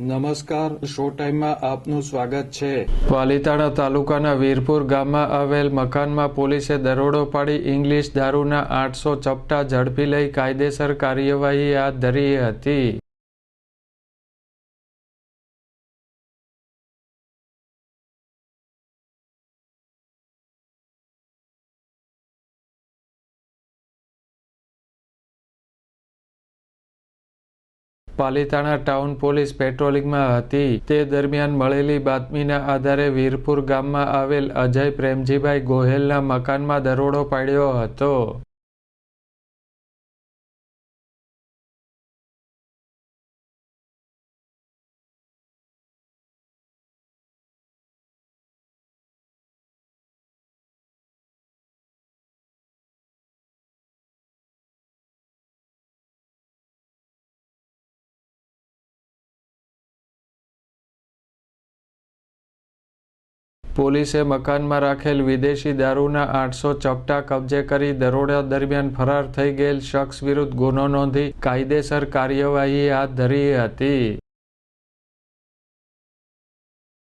નમસ્કાર શો ટાઈમમાં આપનું સ્વાગત છે. પાલીતાણા તાલુકાના વીરપુર ગામમાં આવેલ મકાનમાં પોલીસે દરોડો પાડી ઇંગ્લિશ દારૂના આઠસો ચપટા ઝડપી લઈ કાયદેસર કાર્યવાહી હાથ ધરી હતી. પાલીતાણા ટાઉન પોલીસ પેટ્રોલિંગમાં હતી. તે દરમિયાન મળેલી બાતમીના આધારે વીરપુર ગામમાં આવેલ અજય પ્રેમજીભાઈ ગોહેલના મકાનમાં દરોડો પાડ્યો હતો. પોલીસે મકાનમાં રાખેલ વિદેશી દારૂના આઠસો ચપટા કબજે કરી દરોડા દરમિયાન ફરાર થઈ ગયેલ શખ્સ વિરુદ્ધ ગુનો નોંધી કાયદેસર કાર્યવાહી હાથ ધરી હતી.